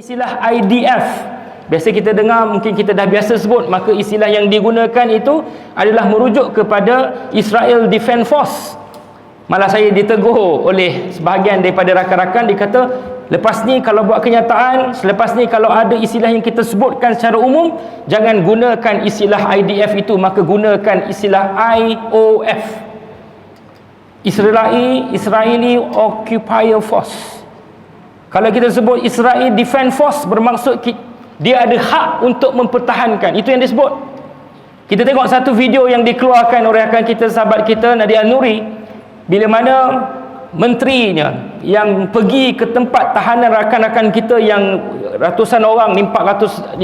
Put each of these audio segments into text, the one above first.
Istilah IDF Biasa kita dengar mungkin kita dah biasa sebut maka istilah yang digunakan itu adalah merujuk kepada Israel Defense Force. Malah saya ditegur oleh sebahagian daripada rakan-rakan dikata lepas ni kalau buat kenyataan selepas ni kalau ada istilah yang kita sebutkan secara umum jangan gunakan istilah IDF itu maka gunakan istilah IOF. Israeli Israeli Occupier Force. Kalau kita sebut Israel Defense Force bermaksud dia ada hak untuk mempertahankan. Itu yang disebut. Kita tengok satu video yang dikeluarkan oleh rakan kita, sahabat kita Nadia Nuri bila mana menterinya yang pergi ke tempat tahanan rakan-rakan kita yang ratusan orang ni 454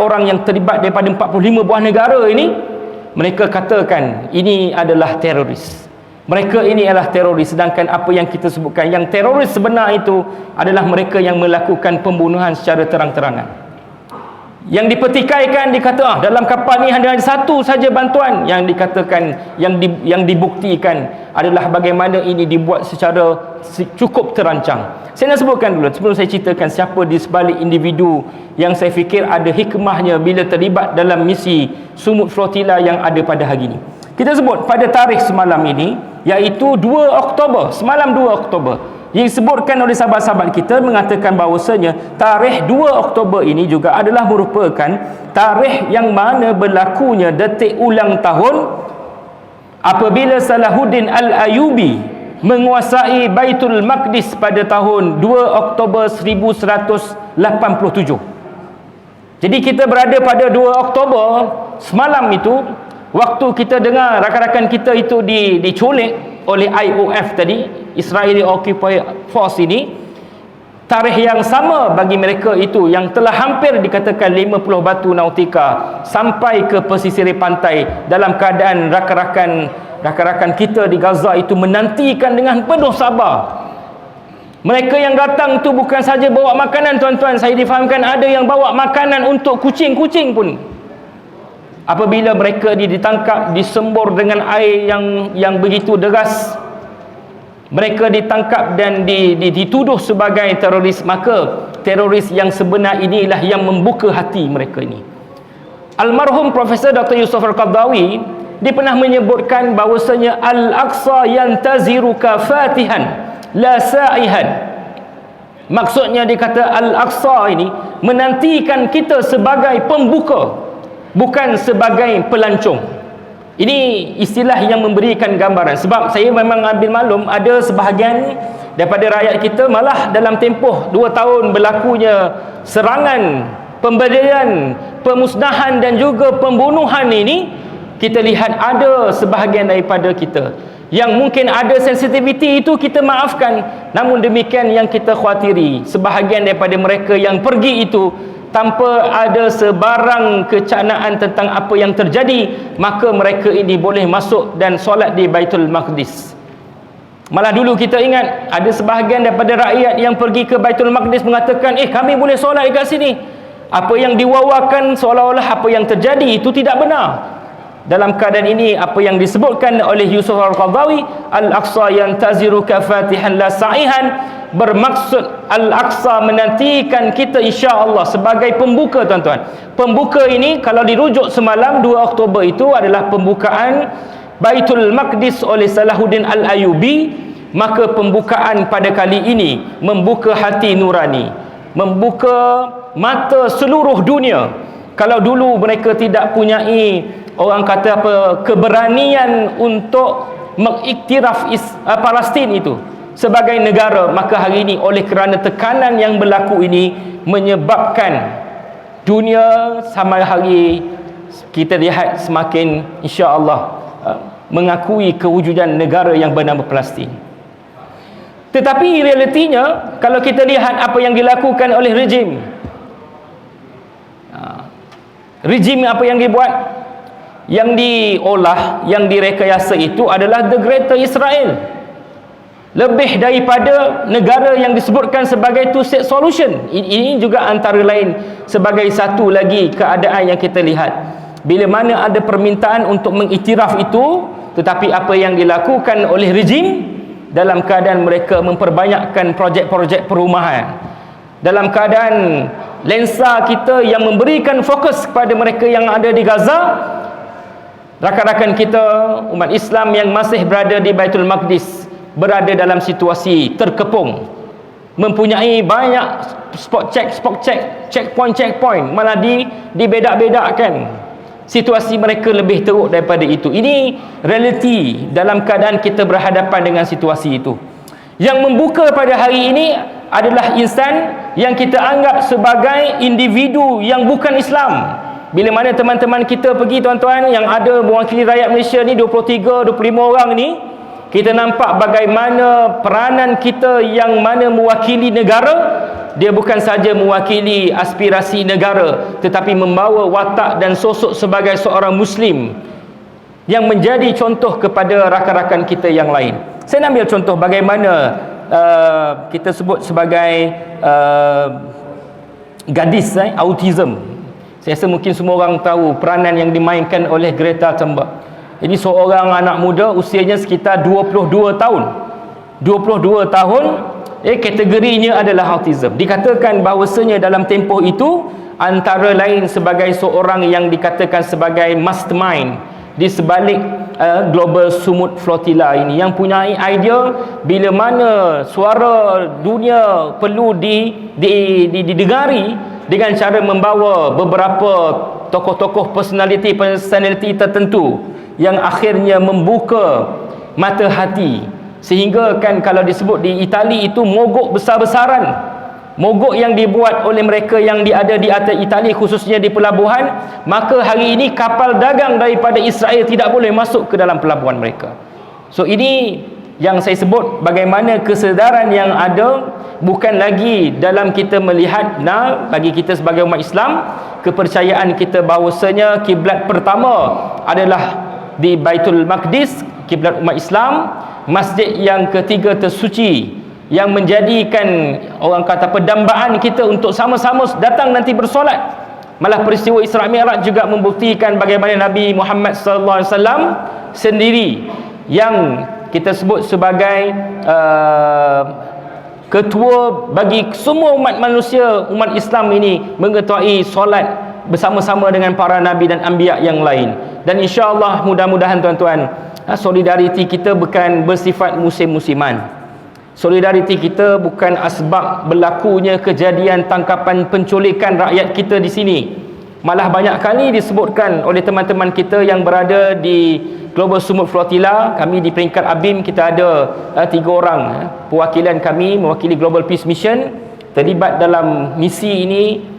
orang yang terlibat daripada 45 buah negara ini mereka katakan ini adalah teroris mereka ini adalah teroris sedangkan apa yang kita sebutkan yang teroris sebenar itu adalah mereka yang melakukan pembunuhan secara terang-terangan. Yang dipertikaikan dikata ah, dalam kapal ni hanya satu saja bantuan. Yang dikatakan yang di, yang dibuktikan adalah bagaimana ini dibuat secara cukup terancang. Saya nak sebutkan dulu sebelum saya ceritakan siapa di sebalik individu yang saya fikir ada hikmahnya bila terlibat dalam misi sumut flotilla yang ada pada hari ini kita sebut pada tarikh semalam ini iaitu 2 Oktober, semalam 2 Oktober. Yang disebutkan oleh sahabat-sahabat kita mengatakan bahawasanya tarikh 2 Oktober ini juga adalah merupakan tarikh yang mana berlakunya detik ulang tahun apabila Salahuddin Al-Ayubi menguasai Baitul Maqdis pada tahun 2 Oktober 1187. Jadi kita berada pada 2 Oktober semalam itu waktu kita dengar rakan-rakan kita itu di, diculik oleh IOF tadi Israeli Occupy Force ini tarikh yang sama bagi mereka itu yang telah hampir dikatakan 50 batu nautika sampai ke pesisir pantai dalam keadaan rakan-rakan rakan-rakan kita di Gaza itu menantikan dengan penuh sabar. Mereka yang datang tu bukan saja bawa makanan tuan-tuan saya difahamkan ada yang bawa makanan untuk kucing-kucing pun apabila mereka ditangkap disembur dengan air yang yang begitu deras mereka ditangkap dan di, di, dituduh sebagai teroris maka teroris yang sebenar inilah yang membuka hati mereka ini almarhum Profesor Dr. Yusuf Al-Qaddawi dia pernah menyebutkan bahawasanya Al-Aqsa yantaziruka fatihan la sa'ihan maksudnya dia kata Al-Aqsa ini menantikan kita sebagai pembuka bukan sebagai pelancong. Ini istilah yang memberikan gambaran. Sebab saya memang ambil maklum ada sebahagian daripada rakyat kita malah dalam tempoh dua tahun berlakunya serangan pemberian pemusnahan dan juga pembunuhan ini kita lihat ada sebahagian daripada kita. Yang mungkin ada sensitiviti itu kita maafkan. Namun demikian yang kita khawatiri sebahagian daripada mereka yang pergi itu tanpa ada sebarang kecanaan tentang apa yang terjadi maka mereka ini boleh masuk dan solat di Baitul Maqdis. Malah dulu kita ingat ada sebahagian daripada rakyat yang pergi ke Baitul Maqdis mengatakan eh kami boleh solat dekat sini. Apa yang diwawakan seolah-olah apa yang terjadi itu tidak benar. Dalam keadaan ini apa yang disebutkan oleh Yusuf Al-Qadhawi Al-Aqsa yang taziruka fatihan la sa'ihan bermaksud Al-Aqsa menantikan kita insya-Allah sebagai pembuka tuan-tuan. Pembuka ini kalau dirujuk semalam 2 Oktober itu adalah pembukaan Baitul Maqdis oleh Salahuddin Al-Ayubi. Maka pembukaan pada kali ini membuka hati nurani membuka mata seluruh dunia. Kalau dulu mereka tidak punyai orang kata apa keberanian untuk mengiktiraf Palestin itu sebagai negara maka hari ini oleh kerana tekanan yang berlaku ini menyebabkan dunia sama hari kita lihat semakin insya-Allah uh, mengakui kewujudan negara yang bernama Palestin. Tetapi realitinya kalau kita lihat apa yang dilakukan oleh rejim uh, rejim apa yang dibuat yang diolah yang direkayasa itu adalah the greater Israel lebih daripada negara yang disebutkan sebagai two state solution ini juga antara lain sebagai satu lagi keadaan yang kita lihat. Bila mana ada permintaan untuk mengiktiraf itu tetapi apa yang dilakukan oleh rejim dalam keadaan mereka memperbanyakkan projek-projek perumahan. Dalam keadaan lensa kita yang memberikan fokus kepada mereka yang ada di Gaza rakan-rakan kita umat Islam yang masih berada di Baitul Maqdis berada dalam situasi terkepung mempunyai banyak spot check spot check checkpoint checkpoint malah di dibedak-bedakkan. Situasi mereka lebih teruk daripada itu. Ini realiti dalam keadaan kita berhadapan dengan situasi itu. Yang membuka pada hari ini adalah insan yang kita anggap sebagai individu yang bukan Islam. Bila mana teman-teman kita pergi tuan-tuan yang ada mewakili rakyat Malaysia ni 23 25 orang ni kita nampak bagaimana peranan kita yang mana mewakili negara dia bukan saja mewakili aspirasi negara tetapi membawa watak dan sosok sebagai seorang muslim yang menjadi contoh kepada rakan-rakan kita yang lain saya nak ambil contoh bagaimana uh, kita sebut sebagai uh, gadis eh, autism saya rasa mungkin semua orang tahu peranan yang dimainkan oleh Greta Thunberg. Ini seorang anak muda usianya sekitar 22 tahun. 22 tahun eh kategorinya adalah autism. Dikatakan bahawasanya dalam tempoh itu antara lain sebagai seorang yang dikatakan sebagai mastermind di sebalik uh, global sumut flotilla ini yang punya idea bila mana suara dunia perlu di, di, di, didengari dengan cara membawa beberapa tokoh-tokoh personality personality tertentu yang akhirnya membuka mata hati. Sehingga kan kalau disebut di Itali itu mogok besar-besaran. Mogok yang dibuat oleh mereka yang ada di atas Itali khususnya di pelabuhan maka hari ini kapal dagang daripada Israel tidak boleh masuk ke dalam pelabuhan mereka. So ini yang saya sebut bagaimana kesedaran yang ada bukan lagi dalam kita melihat nah bagi kita sebagai umat Islam kepercayaan kita bahawasanya kiblat pertama adalah di Baitul Maqdis kiblat umat Islam masjid yang ketiga tersuci yang menjadikan orang kata pendambaan kita untuk sama-sama datang nanti bersolat. Malah peristiwa Isra Mi'raj juga membuktikan bagaimana Nabi Muhammad sallallahu alaihi wasallam sendiri yang kita sebut sebagai uh, ketua bagi semua umat manusia umat Islam ini mengetuai solat bersama-sama dengan para nabi dan anbiya yang lain. Dan insya-Allah mudah-mudahan tuan-tuan uh, solidariti kita bukan bersifat musim-musiman. Solidariti kita bukan asbab berlakunya kejadian tangkapan penculikan rakyat kita di sini. Malah banyak kali disebutkan oleh teman-teman kita yang berada di Global Sumut Flotilla kami di peringkat ABIM kita ada uh, tiga orang uh, perwakilan kami mewakili Global Peace Mission. Terlibat dalam misi ini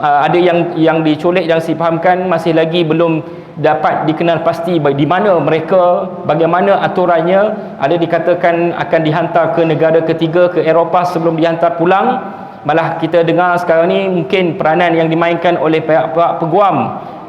ada yang yang diculik yang saya fahamkan masih lagi belum dapat dikenal pasti di mana mereka bagaimana aturannya. Ada dikatakan akan dihantar ke negara ketiga ke Eropah sebelum dihantar pulang. Malah kita dengar sekarang ni mungkin peranan yang dimainkan oleh pihak-pihak peguam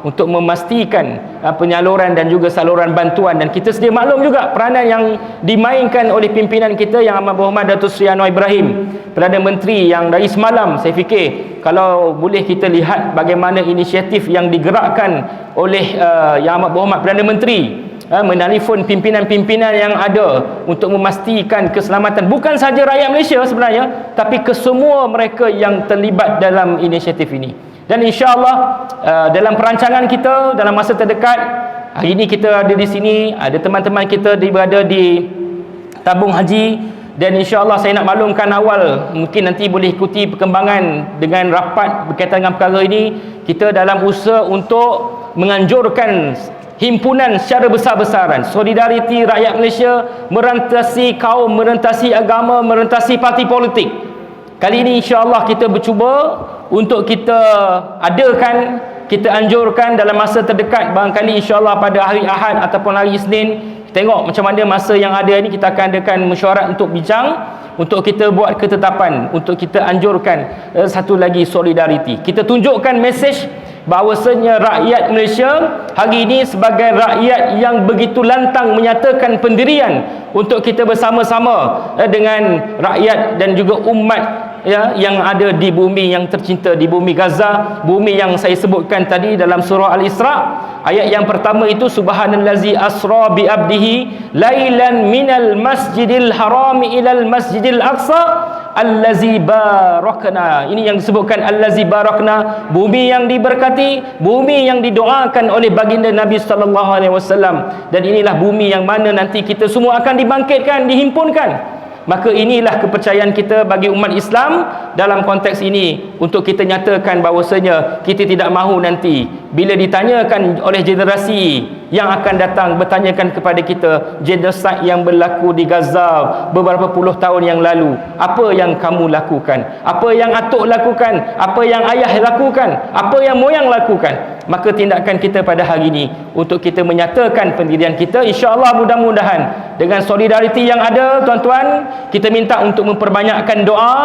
untuk memastikan uh, penyaluran dan juga saluran bantuan. Dan kita sedia maklum juga peranan yang dimainkan oleh pimpinan kita yang amat berhormat Datuk Seri Anwar Ibrahim Perdana Menteri yang dari semalam saya fikir kalau boleh kita lihat bagaimana inisiatif yang digerakkan oleh uh, yang amat berhormat Perdana Menteri uh, menelefon pimpinan-pimpinan yang ada untuk memastikan keselamatan bukan saja rakyat Malaysia sebenarnya tapi kesemua mereka yang terlibat dalam inisiatif ini dan insyaallah uh, dalam perancangan kita dalam masa terdekat hari ini kita ada di sini ada teman-teman kita di berada di tabung haji. Dan insyaallah saya nak maklumkan awal mungkin nanti boleh ikuti perkembangan dengan rapat berkaitan dengan perkara ini. Kita dalam usaha untuk menganjurkan himpunan secara besar-besaran. Solidariti rakyat Malaysia merentasi kaum merentasi agama merentasi parti politik Kali ini insya-Allah kita bercuba untuk kita adakan, kita anjurkan dalam masa terdekat barangkali insya-Allah pada hari Ahad ataupun hari Isnin tengok macam mana masa yang ada ini kita akan adakan mesyuarat untuk bincang untuk kita buat ketetapan untuk kita anjurkan uh, satu lagi solidariti. Kita tunjukkan mesej bahawasanya rakyat Malaysia hari ini sebagai rakyat yang begitu lantang menyatakan pendirian untuk kita bersama-sama uh, dengan rakyat dan juga umat ya yang ada di bumi yang tercinta di bumi Gaza bumi yang saya sebutkan tadi dalam surah Al-Isra ayat yang pertama itu subhanallazi asra bi abdihi lailan minal masjidil harami ilal masjidil aqsa allazi barakna. Ini yang disebutkan allazi barakna. Bumi yang diberkati bumi yang didoakan oleh baginda Nabi sallallahu alaihi wasallam. Dan inilah bumi yang mana nanti kita semua akan dibangkitkan dihimpunkan maka inilah kepercayaan kita bagi umat Islam dalam konteks ini untuk kita nyatakan bahawasanya kita tidak mahu nanti bila ditanyakan oleh generasi yang akan datang bertanyakan kepada kita genosid yang berlaku di Gaza beberapa puluh tahun yang lalu apa yang kamu lakukan? Apa yang atuk lakukan? Apa yang ayah lakukan? Apa yang moyang lakukan? Maka tindakan kita pada hari ini untuk kita menyatakan pendirian kita insya-Allah mudah-mudahan dengan solidariti yang ada tuan-tuan kita minta untuk memperbanyakkan doa.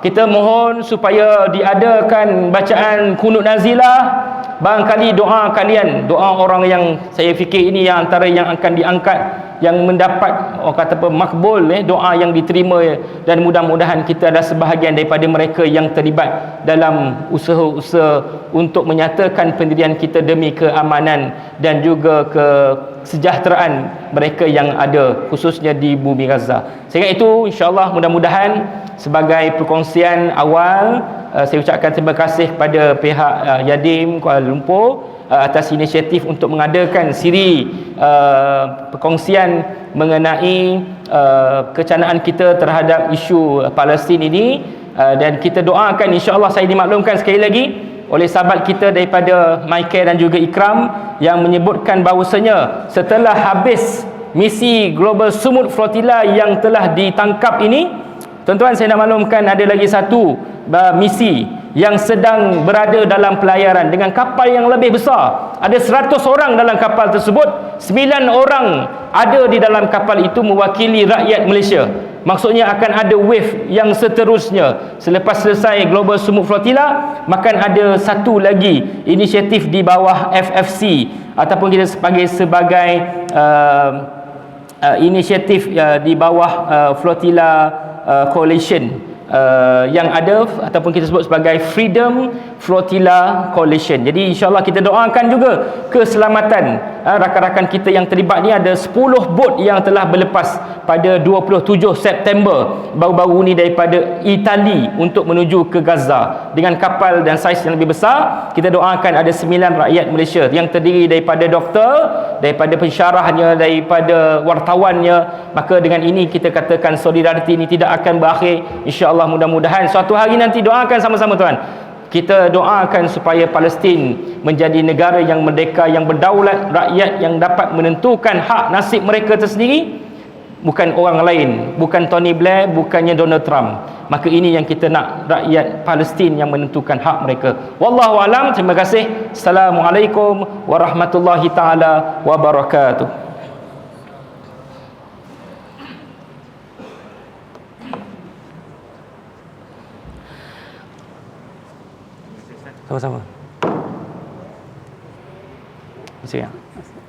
Kita mohon supaya diadakan bacaan kunut nazilah barangkali doa kalian doa orang yang saya fikir ini yang antara yang akan diangkat yang mendapat orang kata apa makbul eh doa yang diterima dan mudah-mudahan kita ada sebahagian daripada mereka yang terlibat dalam usaha-usaha untuk menyatakan pendirian kita demi keamanan dan juga kesejahteraan mereka yang ada khususnya di bumi Gaza. Sehingga itu insya-Allah mudah-mudahan sebagai perkongsian awal uh, saya ucapkan terima kasih kepada pihak uh, Yadim Kuala Lumpur uh, atas inisiatif untuk mengadakan siri uh, perkongsian mengenai uh, kecanaan kita terhadap isu Palestin ini. Uh, dan kita doakan insya-Allah saya dimaklumkan sekali lagi oleh sahabat kita daripada Michael dan juga Ikram yang menyebutkan bahawasanya setelah habis misi Global Sumut Flotilla yang telah ditangkap ini tuan-tuan saya nak maklumkan ada lagi satu misi yang sedang berada dalam pelayaran. Dengan kapal yang lebih besar ada 100 orang dalam kapal tersebut. 9 orang ada di dalam kapal itu mewakili rakyat Malaysia. Maksudnya akan ada wave yang seterusnya. Selepas selesai Global Sumut Flotilla maka ada satu lagi inisiatif di bawah FFC ataupun kita sebagai sebagai uh, uh, inisiatif uh, di bawah uh, Flotilla uh, Coalition uh, yang ada ataupun kita sebut sebagai Freedom Flotilla Coalition. Jadi insya-Allah kita doakan juga keselamatan uh, rakan-rakan kita yang terlibat ni ada 10 bot yang telah berlepas pada 27 September baru-baru ni daripada Itali untuk menuju ke Gaza dengan kapal dan saiz yang lebih besar. Kita doakan ada 9 rakyat Malaysia yang terdiri daripada doktor, daripada pensyarahnya, daripada wartawannya. Maka dengan ini kita katakan solidariti ini tidak akan berakhir insya-Allah Allah mudah-mudahan suatu hari nanti doakan sama-sama tuan. Kita doakan supaya Palestin menjadi negara yang merdeka yang berdaulat rakyat yang dapat menentukan hak nasib mereka tersendiri. Bukan orang lain bukan Tony Blair bukannya Donald Trump. Maka ini yang kita nak rakyat Palestin yang menentukan hak mereka. Wallahu alam terima kasih. Assalamualaikum warahmatullahi taala wabarakatuh Sama-sama. Terima kasih.